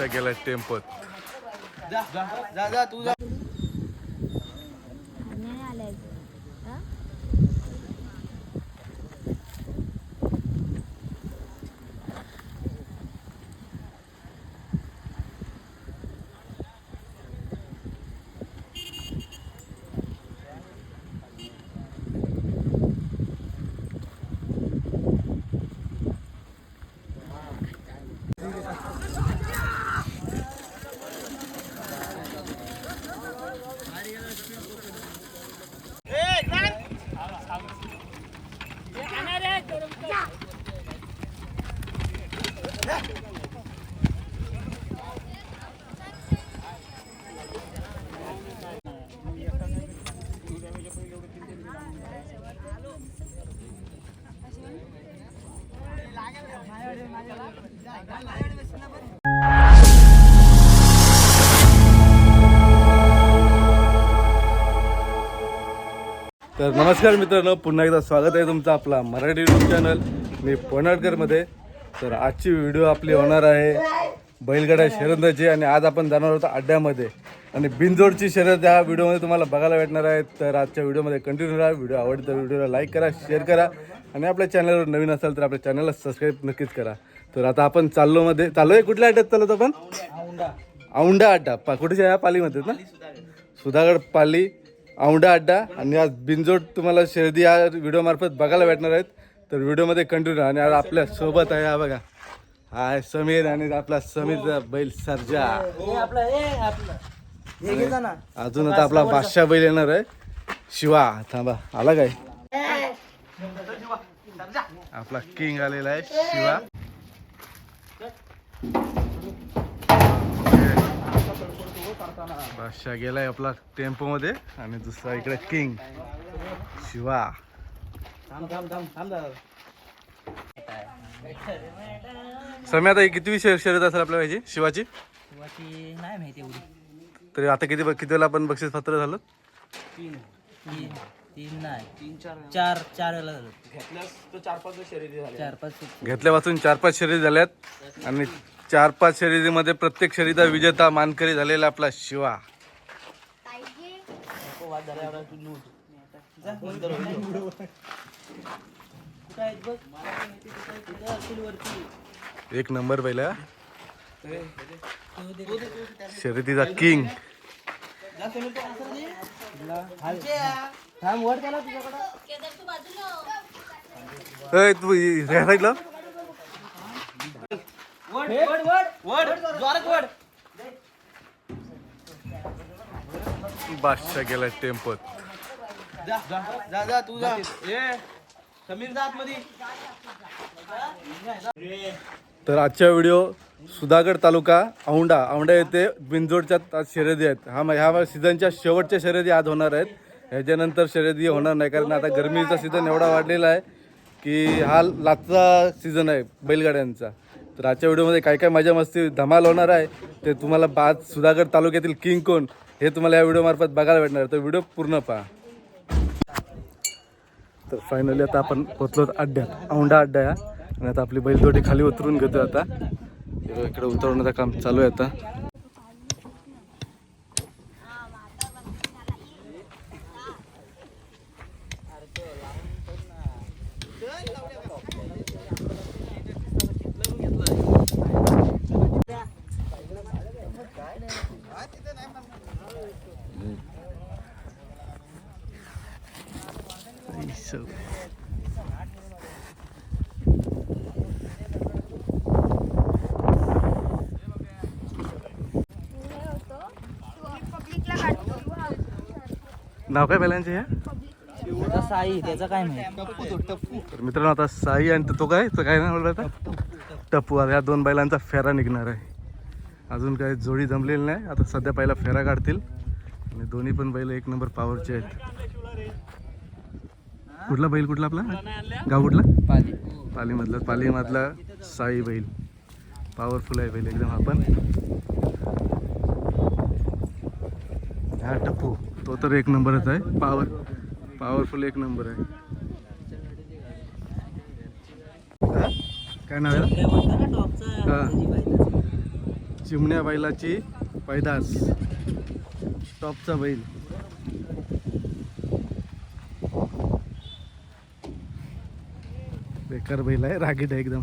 बादशाह गेला टेम्पत जा जा जा तू जा. तर नमस्कार मित्रांनो पुन्हा एकदा स्वागत आहे तुमचं आपला मराठी यूट्यूब चॅनल मी पनाडकरमध्ये तर आजची व्हिडिओ आपली होणार आहे बैलगाड्या शर्यतीची आणि आज आपण जाणार होतो अड्ड्यामध्ये. आणि बिनजोडची शर्यत या व्हिडिओमध्ये तुम्हाला बघायला भेटणार आहे. तर आजच्या व्हिडिओमध्ये कंटिन्यू राहा. व्हिडिओ आवडली तर व्हिडिओला लाईक करा शेअर करा. आणि आपल्या चॅनलवर नवीन असाल तर आपल्या चॅनलला सबस्क्राईब नक्कीच करा. तर आता आपण चाललो मध्ये चाललो आहे कुठल्या अड्ड्यात चालत आपण? औंढा अड्डा. पा कुठेच्या या पालीमध्ये ना? सुधागड पाली औंढा अड्डा. आणि आज बिनजोड तुम्हाला शर्दी या व्हिडिओमार्फत बघायला भेटणार आहेत. तर व्हिडिओमध्ये कंटिन्यू आणि आज आपल्यासोबत आहे हा बघा. हाय समीर आणि आपला समीरचा बैल सर्जा. अजून आता आपला बादशाह बैल येणार आहे. शिवा थांबा. आला काय? आपला किंग आलेला आहे शिवा. बादशाह गेलाय आपला टेम्पो मध्ये आणि दुसरा इकडे किंग शिवा. थांब थांब थांब थांब दादा. समय आता ही किती शर्यत असेल आपल्या ह्याची शिवाची? सुरुवाती नाही माहिती एवढी. तरी आता किती किती वेळेला आपण बक्षीस पत्र झालं? तीन. तीन. तीन नाही. तीन चार चार चार वेळेला झालं. घेतल्यास तर चार पाच शर्यती झाल्या. चार पाच घेतल्यापासून चार पाच शर्यती झाल्यात. आणि चार पाच शर्यतीमध्ये प्रत्येक शर्यतीचा विजेता मानकरी झालेला आपला शिवा. कुठं आहेत तिथं वरती एक नंबर पहिला. शर्यतीचा किंग. जा, सुनील, तो असं दे. थांब वर त्याला तुझ्याकडं. अय, तू ह्या साईडला वड वड वड. वड जोरात वड. बादशाह गेला टेम्पोत. जा जा तू जा. ए समीर जा आतमध्ये. तर आजच्या व्हिडिओ सुधागड तालुका औंढा. औंढा येथे बिनजोडच्या आज शर्यती आहेत. हा म- ह्या सीझनच्या शेवटच्या शर्यती आज होणार आहेत. ह्याच्यानंतर शर्यती होणार नाही कारण आता गरमीचा सीझन एवढा वाढलेला आहे की हा लाचचा सीझन आहे बैलगाड्यांचा. तर आजच्या व्हिडिओमध्ये काय काय मजा मस्ती धमाल होणार आहे ते तुम्हाला बाद सुधागड तालुक्यातील किंग कोण हे तुम्हाला या व्हिडिओमार्फत बघायला भेटणार आहे. तर व्हिडिओ पूर्ण पहा. तर फायनली आता आपण पोचलो अड्ड्यात. औंढा अड्डा या आणि आता आपली बैलजोडी खाली उतरून घेतो आता. इकडे उतरवण्याचं काम चालू आहे आता. नाव काय बैलांचे ह्या साई त्याचा काय तर मित्रांनो आता साई आणि तो काय? तो काय नाव बोलला आता? टप्पू. आता या दोन बैलांचा फेरा निघणार आहे. अजून काय जोडी जमलेली नाही. आता सध्या पहिला फेरा काढतील. आणि दोन्ही पण बैल एक नंबर पॉवरचे आहेत. कुठला बैल कुठला आपला? गाव कुठला? पाली. पालीमधला. पालीमधला साई बैल. पॉवरफुल आहे बैल एकदम आपण. हा टप्पू. तो तर एक नंबरच आहे. पॉवर पॉवरफुल एक नंबर आहे. काय नाव चिमण्या बैलाची पैदास. टॉपचा बैल. बेकार बैल आहे. रागीट आहे एकदम.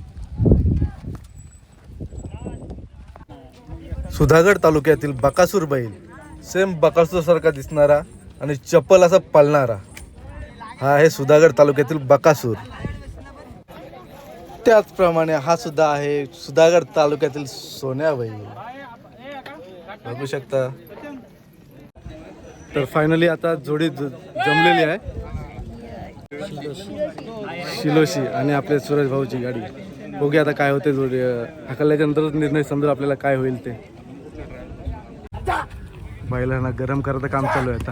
सुधागड तालुक्यातील बकासूर बैल. सेम बकासूर सारखा दिसणारा आणि चप्पल असा पालणारा. हा आहे सुधागड तालुक्यातील बकासूर. त्याचप्रमाणे हा सुद्धा आहे सुधागड तालुक्यातील सोन्याबाई. बघू शकता. तर फायनली आता जोडी ज- जमलेली आहे. शिलोशी आणि आपले सूरज भाऊची गाडी. बघूया आता काय होते जोडी. हाकलल्याच्या नंतरच निर्णय समजा आपल्याला काय होईल ते. बैलांना गरम करायचं काम चालू आहे आता.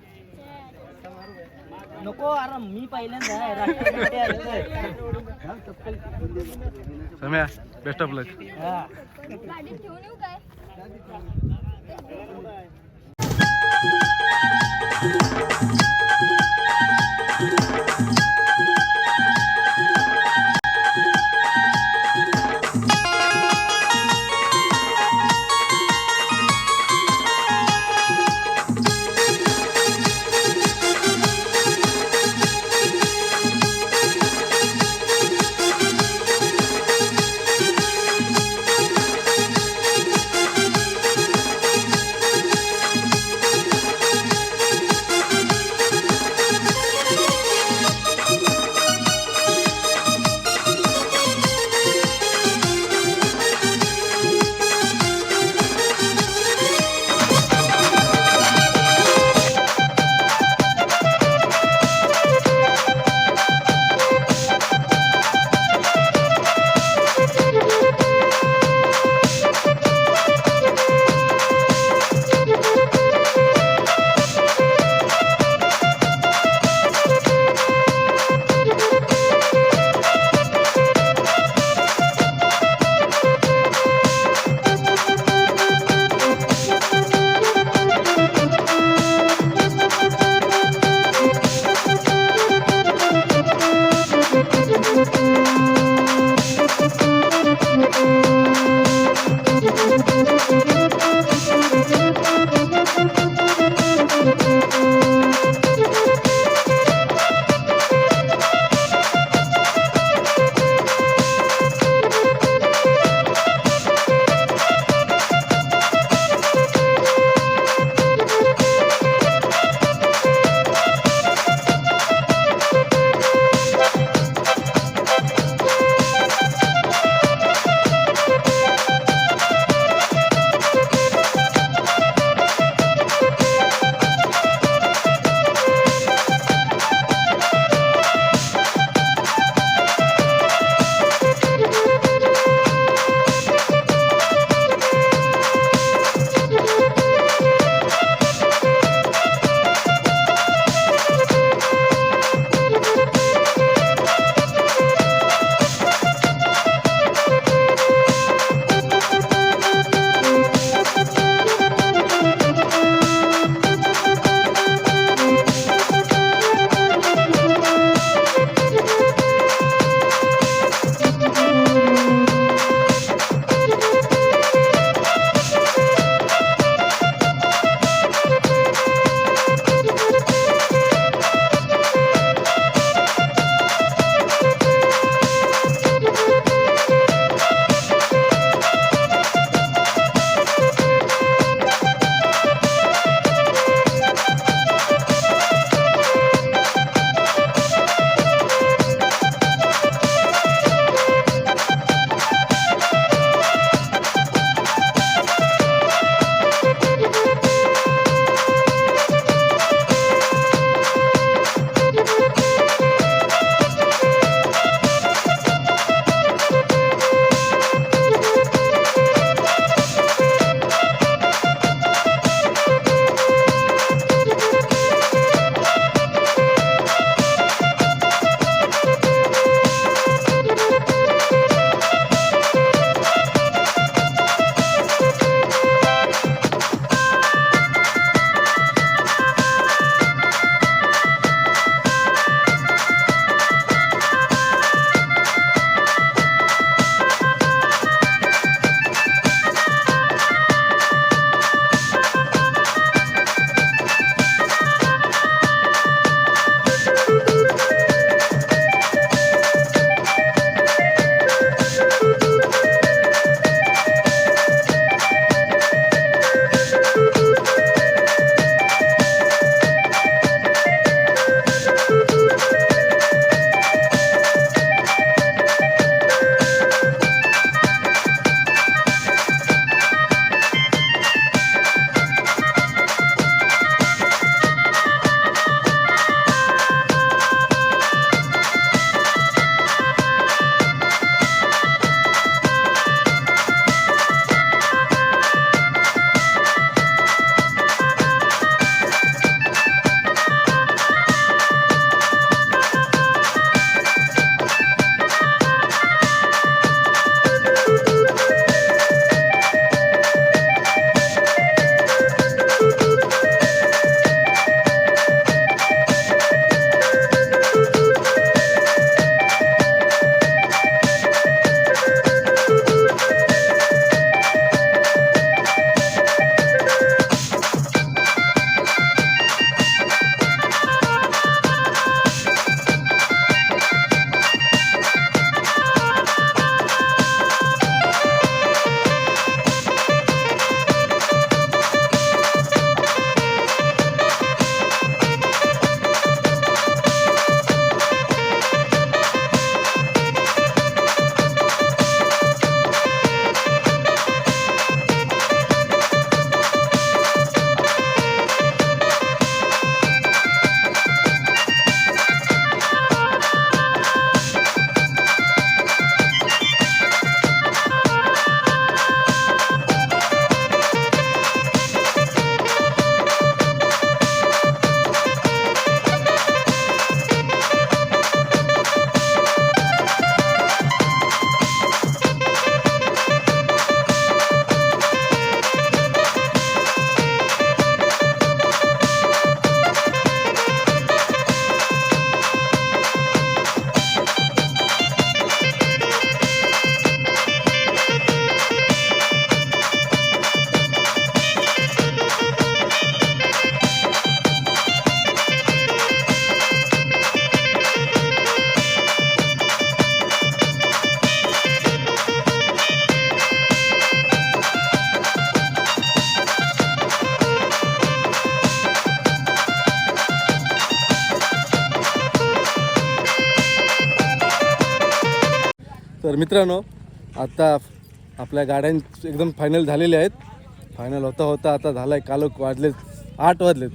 नको आराम मी पहिल्यांदा आहे. राष्ट्रपती आलेलं आहे. सम्या बेस्ट ऑफ लक हा. गाडीत ठेवून येऊ काय तर मित्रांनो आता आपल्या गाड्या एकदम फायनल झालेल्या आहेत. फायनल होता होता आता झाला आहे कालोख वाजलेत आठ वाजलेत.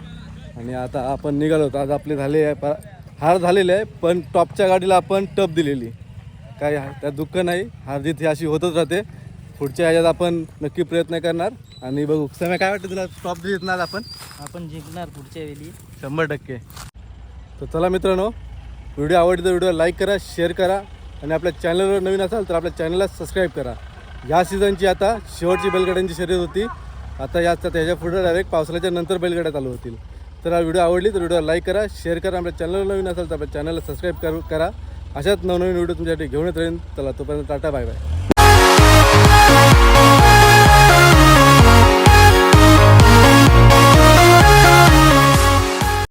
आणि आता आपण निघालो होतो आज आपले झाले आहे पा हार झालेले आहे पण टॉपच्या गाडीला आपण टप दिलेली. काय त्यात दुःख नाही हार ही अशी होतच राहते. पुढच्या ह्याच्यात आपण नक्की प्रयत्न करणार. आणि बघू समय काय वाटतं तुला? टॉप आज आपण? आपण जिंकणार पुढच्या वेळी. शंभर टक्के. तर चला मित्रांनो व्हिडिओ आवडली तर व्हिडिओ लाईक करा शेअर करा. आणि आपल्या चॅनलवर नवीन असाल तर आपल्या चॅनलला सबस्क्राईब करा. या सीझनची आता शेवटची बैलगाड्यांची शर्यत होती. आता या त्याच्या पुढे डायरेक्ट पावसाळ्याच्या नंतर बैलगाड्या चालू होतील. तर हा व्हिडिओ आवडली तर व्हिडिओ लाईक करा शेअर करा. आपल्या चॅनलवर नवीन असाल तर आपल्या चॅनलला सबस्क्राईब करू करा. अशाच नवनवीन व्हिडिओ तुमच्यासाठी घेऊन येत राहील चला तोपर्यंत टाटा बाय बाय